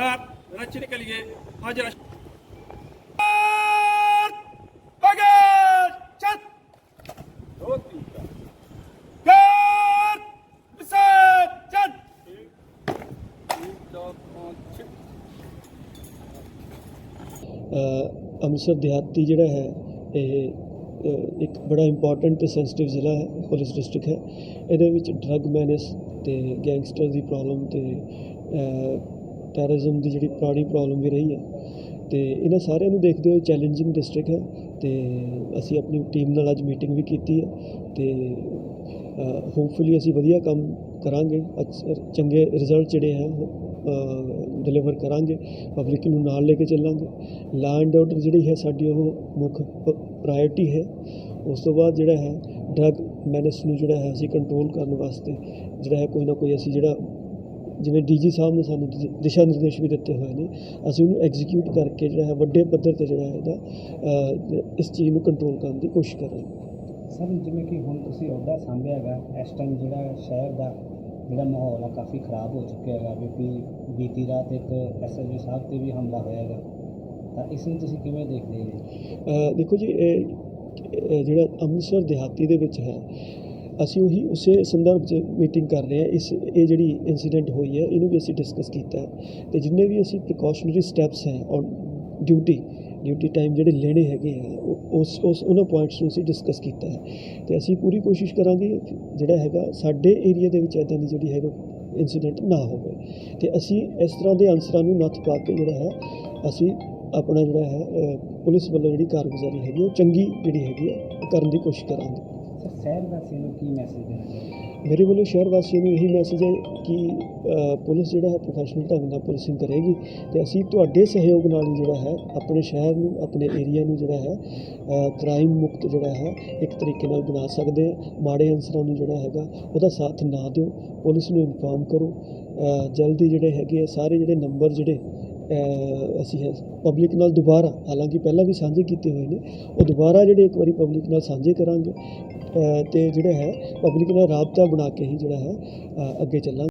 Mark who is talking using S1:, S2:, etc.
S1: लिए आज राष्ट्र बगैर चत दो तीन चार विसर्जन एक चार पाँच छः
S2: ਅ, ਅੰਮ੍ਰਿਤਸਰ ਦਿਹਾਤੀ ਜਿਹੜਾ ਹੈ ਇਹ ਅ, ਇੱਕ ਬੜਾ ਇੰਪੋਰਟੈਂਟ ਤੇ ਸੈਂਸਿਟਿਵ ਜ਼ਿਲ੍ਹਾ ਹੈ ਪੁਲਿਸ ਡਿਸਟ੍ਰਿਕਟ ਹੈ ਇਹਦੇ ਵਿੱਚ ਡਰੱਗ ਮੈਨੇਸ ਤੇ ਗੈਂਗਸਟਰ ਦੀ ਪ੍ਰੋਬਲਮ ਤੇ ਟੈਰਰਿਜ਼ਮ ਦੀ ਜਿਹੜੀ ਪੁਰਾਣੀ ਪ੍ਰੋਬਲਮ ਵੀ ਰਹੀ ਹੈ ਤੇ ਇਹਨਾਂ ਸਾਰਿਆਂ ਨੂੰ ਦੇਖਦੇ ਹੋਏ ਚੈਲੰਜਿੰਗ ਡਿਸਟ੍ਰਿਕਟ ਹੈ ਤੇ ਅਸੀਂ ਆਪਣੀ ਟੀਮ ਨਾਲ ਅੱਜ ਮੀਟਿੰਗ ਵੀ ਕੀਤੀ ਹੈ ਤੇ ਹੋਪਫੁਲੀ ਅਸੀਂ ਵਧੀਆ ਕੰਮ ਕਰਾਂਗੇ ਅੱਛ- ਚੰਗੇ ਰਿਜ਼ਲਟ ਜਿਹੜੇ ਹੈ ਉਹ ਡਿਲੀਵਰ ਕਰਾਂਗੇ ਪਬਲਿਕ ਨੂੰ ਨਾਲ ਲੈ ਕੇ ਚੱਲਾਂਗੇ। ਲਾ ਐਂਡ ਆਰਡਰ ਜਿਹੜੀ ਹੈ ਸਾਡੀ ਉਹ ਮੁੱਖ ਪ੍ਰਾਇੋਰਟੀ ਹੈ। ਉਸ ਤੋਂ ਬਾਅਦ ਜਿਹੜਾ ਹੈ ਡਰੱਗ ਮੈਨਸ ਨੂੰ ਜਿਹੜਾ ਹੈ ਅਸੀਂ ਕੰਟਰੋਲ ਕਰਨ ਵਾਸਤੇ ਜਿਹੜਾ ਹੈ ਕੋਈ ਨਾ ਕੋਈ ਅਸੀਂ ਜਿਹੜਾ ਜਿਵੇਂ ਡੀਜੀ ਸਾਹਿਬ ਨੇ ਸਾਨੂੰ ਦਿ- ਦਿਸ਼ਾ ਨਿਰਦੇਸ਼ ਵੀ ਦਿੱਤੇ ਹੋਏ ਨੇ ਅਸੀਂ ਉਹਨੂੰ ਐਗਜ਼ੀਕਿਊਟ ਕਰਕੇ ਜਿਹੜਾ ਹੈ ਵੱਡੇ ਪੱਧਰ ਤੇ ਜਿਹੜਾ ਹੈ ਇਹਦਾ ਅ, ਇਸ ਚੀਜ਼ ਨੂੰ ਕੰਟਰੋਲ ਕਰਨ ਦੀ ਕੋਸ਼ਿਸ਼ ਕਰਾਂਗੇ
S3: ਸਰ ਜਿਵੇਂ ਕਿ ਹੁਣ ਤੁਸੀਂ ਅਹੁਦਾ ਸੰਭਿਆ ਹੈਗਾ ਇਸ ਟਾਈਮ ਜਿਹੜਾ ਸ਼ਹਿਰ ਦਾ ਜਿਹੜਾ ਮਾਹੌਲ ਆ ਕਾਫੀ ਖਰਾਬ ਹੋ ਚੁੱਕਿਆ ਹੈਗਾ ਕਿਉਂਕਿ ਬੀਤੀ ਰਾਤ ਇੱਕ ਐਸਐਸਪੀ ਸਾਹਿਬ ਤੇ ਵੀ ਹਮਲਾ ਹੋਇਆ ਹੈਗਾ। ਤਾਂ ਇਸ ਨੂੰ ਤੁਸੀਂ ਕਿਵੇਂ ਦੇਖਦੇ ਹੋ?
S2: ਅ, ਦੇਖੋ ਜੀ ਇਹ ਇਹ ਜਿਹੜਾ ਅੰਮ੍ਰਿਤਸਰ ਦਿਹਾਤੀ ਦੇ ਵਿੱਚ ਹੈ ਅਸੀਂ ਉਹੀ ਉਸੇ ਸੰਦਰਭ 'ਚ ਮੀਟਿੰਗ ਕਰ ਰਹੇ ਹਾਂ, ਇਸ, ਇਹ ਜਿਹੜੀ ਇਨਸੀਡੈਂਟ ਹੋਈ ਹੈ, ਇਹਨੂੰ ਵੀ ਅਸੀਂ ਡਿਸਕਸ ਕੀਤਾ ਹੈ। ਤੇ ਜਿੰਨੇ ਵੀ ਅਸੀਂ ਪ੍ਰੀਕਾਸ਼ਨਰੀ ਸਟੈਪਸ ਹੈ ਔਰ ਡਿਊਟੀ ਡਿਊਟੀ ਟਾਈਮ ਜਿਹੜੇ ਲੈਣੇ ਹੈਗੇ ਆ, ਉਹ- ਉਸ ਉਸ, ਉਹਨਾਂ ਪੁਆਇੰਟਸ ਨੂੰ ਅਸੀਂ ਡਿਸਕਸ ਕੀਤਾ ਹੈ। ਤੇ ਅਸੀਂ ਪੂਰੀ ਕੋਸ਼ਿਸ਼ ਕਰਾਂਗੇ ਜਿਹੜਾ ਹੈਗਾ ਸਾਡੇ ਏਰੀਆ ਦੇ ਵਿੱਚ ਇਦਾਂ ਦੀ ਜਿਹੜੀ ਹੈਗਾ ਇਨਸੀਡੈਂਟ ਨਾ ਹੋਵੇ। ਤੇ ਅਸੀਂ ਇਸ ਤਰ੍ਹਾਂ ਦੇ ਅਨਸਰਾਂ ਨੂੰ ਨੱਥ ਪਾ ਕੇ ਜਿਹੜਾ ਹੈ, ਅਸੀਂ ਆਪਣਾ ਜਿਹੜਾ ਹੈ ਪੁਲਿਸ ਵੱਲੋਂ ਜਿਹੜੀ ਕਾਰਗੁਜ਼ਾਰੀ ਹੈਗੀ, ਉਹ ਚੰਗੀ ਜਿਹੜੀ ਹੈਗੀ ਹੈ, ਕਰਨ ਦੀ ਕੋਸ਼ਿਸ਼ ਕਰਾਂਗੇ।
S3: ਸ਼ਹਿਰ ਵਾਸੀਆਂ ਨੂੰ ਕੀ ਮੈਸੇਜ ਦੇਣਾ ਚਾਹੁੰਦੇ
S2: ਮੇਰੇ ਵੱਲੋਂ ਸ਼ਹਿਰ ਵਾਸੀਆਂ ਨੂੰ ਇਹੀ ਮੈਸੇਜ ਹੈ ਕਿ ਅ, ਪੁਲਿਸ ਜਿਹੜਾ ਹੈ ਪ੍ਰੋਫੈਸ਼ਨਲ ਢੰਗ ਨਾਲ ਪੁਲਿਸਿੰਗ ਕਰੇਗੀ ਤੇ ਅਸੀਂ ਤੁਹਾਡੇ ਸਹਿਯੋਗ ਨਾਲ ਹੀ ਜਿਹੜਾ ਹੈ ਆਪਣੇ ਸ਼ਹਿਰ ਨੂੰ ਆਪਣੇ ਏਰੀਆ ਨੂੰ ਜਿਹੜਾ ਹੈ ਕ੍ਰਾਈਮ ਮੁਕਤ ਜਿਹੜਾ ਹੈ ਇੱਕ ਤਰੀਕੇ ਨਾਲ ਬਣਾ ਸਕਦੇ ਹਾਂ। ਮਾੜੇ ਅਨਸਰਾਂ ਨੂੰ ਜਿਹੜਾ ਹੈਗਾ ਉਹਦਾ ਸਾਥ ਨਾ ਦਿਓ। ਪੁਲਿਸ ਨੂੰ ਇਨਫਾਰਮ ਕਰੋ। ਅ, ਜਲਦੀ ਜਿਹੜੇ ਹੈਗੇ ਆ ਸਾਰੇ ਜਿਹੜੇ ਨੰਬਰ ਜਿਹੜੇ ਅਸੀਂ ਪਬਲਿਕ ਨਾਲ ਦੁਬਾਰਾ ਹਾਲਾਂਕਿ ਪਹਿਲਾਂ ਵੀ ਸਾਂਝੇ ਕੀਤੇ ਹੋਏ ਨੇ ਉਹ ਦੁਬਾਰਾ ਜਿਹੜੇ ਇੱਕ ਵਾਰੀ ਪਬਲਿਕ ਨਾਲ ਸਾਂਝੇ ਕਰਾਂਗੇ ਅ, ਤੇ ਜਿਹੜਾ ਹੈ ਪਬਲਿਕ ਨਾਲ ਰਾਬਤਾ ਬਣਾ ਕੇ ਹੀ ਜਿਹੜਾ ਹੈ ਅੱਗੇ ਚੱਲਾਂਗੇ।